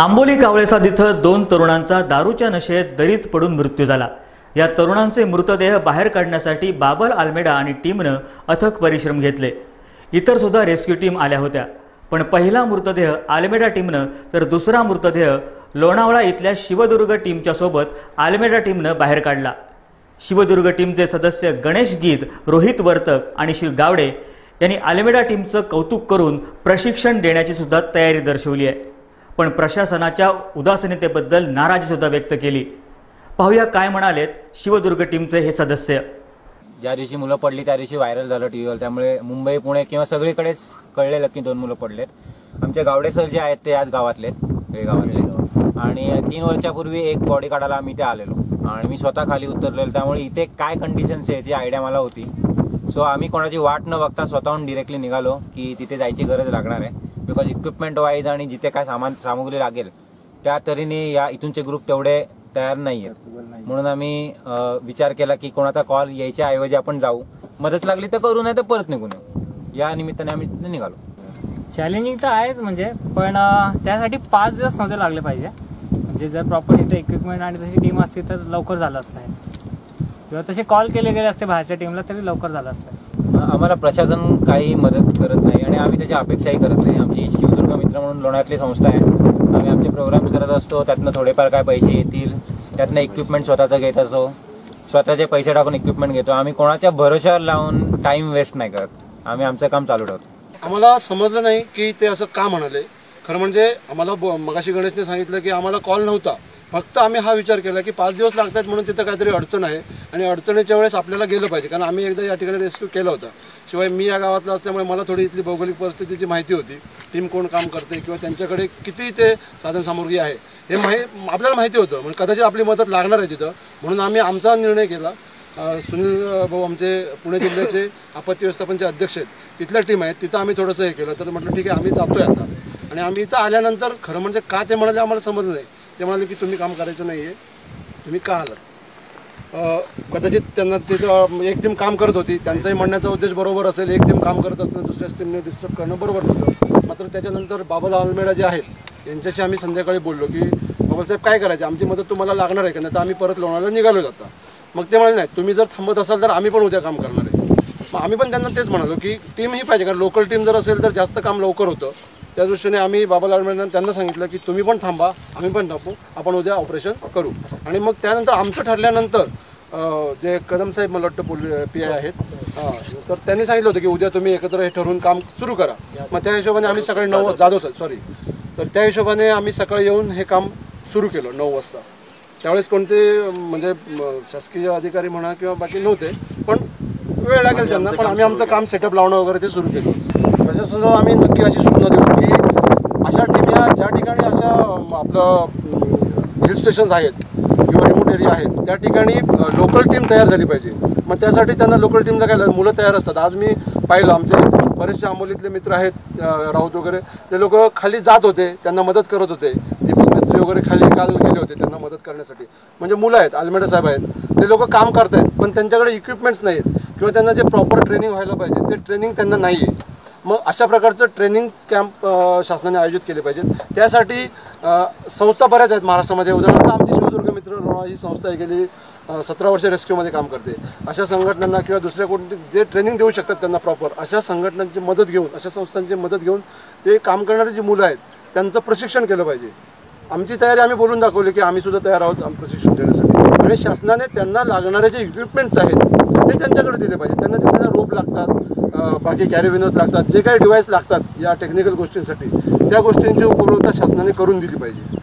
आंबोली कावळेसाद इथं दोन तरुणांचा दारूच्या नशेत दरीत पडून मृत्यू झाला. या तरुणांचे मृतदेह बाहेर काढण्यासाठी बाबल आल्मेडा आणि टीमनं अथक परिश्रम घेतले. इतर सुद्धा रेस्क्यू टीम आल्या होत्या. पण पहिला मृतदेह आल्मेडा टीमनं तर दुसरा मृतदेह लोणावळा इथल्या शिवदुर्ग टीमच्या सोबत आल्मेडा टीमनं बाहेर काढला. शिवदुर्ग टीमचे सदस्य गणेश गीत रोहित वर्तक आणि शिव गावडे यांनी आल्मेडा टीमचं कौतुक करून प्रशिक्षण देण्याची सुद्धा तयारी दर्शवली आहे. पण प्रशासनाच्या उदासीनतेबद्दल नाराजी सुद्धा व्यक्त केली. पाहूया काय म्हणालेत शिवदुर्ग टीमचे हे सदस्य. ज्या दिवशी मुलं पडली त्या दिवशी व्हायरल झालं टीव्हीवर त्यामुळे मुंबई पुणे किंवा सगळीकडेच कळलेलं की दोन मुलं पडलेत. आमचे गावडे सर जे आहेत ते आज गावातले गावातले. आणि तीन वर्षापूर्वी एक बॉडी काढायला आम्ही इथे आलेलो. आणि मी स्वतः खाली उतरलेलो. त्यामुळे इथे काय कंडिशन्स आहे याची आयडिया मला होती. सो आम्ही कोणाची वाट न बघता स्वतःहून डिरेक्टली निघालो की तिथे जायची गरज लागणार आहे. बिकॉज इक्विपमेंट वाईज आणि जिथे काय सामान सामुग्री लागेल त्या तऱ्हेने या इथूनचे ग्रुप तेवढे तयार नाही आहेत म्हणून आम्ही विचार केला की कोणाचा कॉल यायच्या ऐवजी आपण जाऊ. मदत लागली तर करू नाही तर परत निघून येऊ. या निमित्ताने आम्ही तिथे निघालो. चॅलेंजिंग तर आहेच म्हणजे पण त्यासाठी पाच दिवस नव्हते लागले पाहिजे. म्हणजे जर प्रॉपर इथे इक्विपमेंट आणि तशी टीम असती तर लवकर झालं असतं. किंवा तसे कॉल केले गेले असते बाहेरच्या टीमला तरी लवकर झालं असतं. आम्हाला प्रशासन काही मदत करत नाही आणि आम्ही त्याची अपेक्षाही करत नाही. आमची शिवदुर्ग मित्र म्हणून लोण्यातली संस्था आहे. आम्ही आमचे प्रोग्राम्स करत असतो. त्यातनं थोडेफार काय पैसे येतील. त्यातनं इक्विपमेंट स्वतःचं घेत असतो स्वतःचे पैसे टाकून इक्विपमेंट घेतो. आम्ही कोणाच्या भरोश्यावर लावून टाइम वेस्ट नाही करत. आम्ही आमचं काम चालू ठेवतो. आम्हाला समजलं नाही की ते असं का म्हणाले. खरं म्हणजे आम्हाला मगाशी गणेशने सांगितलं की आम्हाला कॉल नव्हता. फक्त आम्ही हा विचार केला की पाच दिवस लागतात म्हणून तिथं काहीतरी अडचण आहे आणि अडचणीच्या वेळेस आपल्याला गेलं पाहिजे. कारण आम्ही एकदा या ठिकाणी रेस्क्यू केलं होतं. शिवाय मी या गावातला असल्यामुळे मला थोडी इथली भौगोलिक परिस्थितीची माहिती होती. टीम कोण काम करते किंवा त्यांच्याकडे किती ते साधनसामुग्री आहे हे माहि आपल्याला माहिती होतं. म्हणजे कदाचित आपली मदत लागणार आहे तिथं. म्हणून आम्ही आमचा निर्णय केला. सुनील भाऊ आमचे पुणे जिल्ह्याचे आपत्ती व्यवस्थापनचे अध्यक्ष आहेत. तिथल्या टीम आहेत. तिथं आम्ही थोडंसं हे केलं. तर म्हटलं ठीक आहे आम्ही जातो आहे आता. आणि आम्ही इथं आल्यानंतर खरं म्हणजे का ते म्हणाले आम्हाला समजलं नाही. ते म्हणाले की तुम्ही काम करायचं नाही आहे तुम्ही का आलात? कदाचित त्यांना तिथं एक टीम काम करत होती. त्यांचाही म्हणण्याचा उद्देश बरोबर असेल. एक टीम काम करत असताना दुसऱ्या टीमने डिस्टर्ब करणं बरोबर नव्हतं. मात्र त्याच्यानंतर बाबाला अलमेडा जे आहेत यांच्याशी आम्ही संध्याकाळी बोललो की बाबासाहेब काय करायचं? आमची मदत तुम्हाला लागणार आहे का? नाही तर आम्ही परत लोणाला निघालो जाता. मग ते म्हणाले नाही तुम्ही जर थांबत असाल तर आम्ही पण उद्या काम करणार आहे. मग आम्ही पण त्यांना तेच म्हणालो की टीम ही पाहिजे. कारण लोकल टीम जर असेल तर जास्त काम लवकर होतं. त्या दृष्टीने आम्ही बाबालाल मॅडम त्यांना सांगितलं की तुम्ही पण थांबा आम्ही पण थांबू आपण उद्या ऑपरेशन करू. आणि मग त्यानंतर आमचं ठरल्यानंतर जे कदमसाहेब मला वाटतं पी आय आहेत हां तर त्यांनी सांगितलं होतं की उद्या तुम्ही एकत्र हे ठरवून काम सुरू करा. मग त्या हिशोबाने आम्ही सकाळी नऊ जाधव साहेब सॉरी तर त्या हिशोबाने आम्ही सकाळी येऊन हे काम सुरू केलं नऊ वाजता. त्यावेळेस कोणते म्हणजे शासकीय अधिकारी म्हणा किंवा बाकी नव्हते पण वेळ लागेल त्यांना पण आम्ही आमचं काम सेटअप लावणं वगैरे ते सुरू केलं. प्रशासनाला आम्ही नक्की अशी सूचना देऊ की अशा टीम या ज्या ठिकाणी अशा आपलं हिल स्टेशन्स आहेत किंवा रिमोट एरिया आहेत त्या ठिकाणी लोकल टीम तयार झाली पाहिजे. मग त्यासाठी त्यांना लोकल टीमला काय मुलं तयार असतात. आज मी पाहिलं आमचे बरेचसे आंबोलीतले मित्र आहेत राऊत वगैरे ते लोक खाली जात होते त्यांना मदत करत होते. दीपक मिस्त्री वगैरे खाली काल गेले होते त्यांना मदत करण्यासाठी. म्हणजे मुलं आहेत आलमेडा साहेब आहेत ते लोक काम करतायत पण त्यांच्याकडे इक्विपमेंट्स नाही आहेत किंवा त्यांना जे प्रॉपर ट्रेनिंग व्हायला पाहिजे ते ट्रेनिंग त्यांना नाही आहे मग अशा प्रकारचं ट्रेनिंग कॅम्प शासनाने आयोजित केले पाहिजेत. त्यासाठी संस्था बऱ्याच आहेत महाराष्ट्रामध्ये. उदाहरणार्थ आमची शिवदुर्ग मित्र लोणावळा ही संस्था आहे गेली सतरा वर्ष रेस्क्यूमध्ये काम करते. अशा संघटनांना किंवा दुसऱ्या कोणते जे ट्रेनिंग देऊ शकतात त्यांना प्रॉपर अशा संघटनांची मदत घेऊन अशा संस्थांची मदत घेऊन ते काम करणारी जी मुलं आहेत त्यांचं प्रशिक्षण केलं पाहिजे. आमची तयारी आम्ही बोलून दाखवली की आम्ही सुद्धा तयार आहोत प्रशिक्षण देण्यासाठी. आणि शासनाने त्यांना लागणारे जे इक्विपमेंट्स आहेत ते त्यांच्याकडे दिले पाहिजे त्यांना तिथे रोप लागतात बाकी कॅरीविनर्स लागतात जे काही डिव्हाइस लागतात या टेक्निकल गोष्टींसाठी त्या गोष्टींची उपलब्धता शासनाने करून दिली पाहिजे.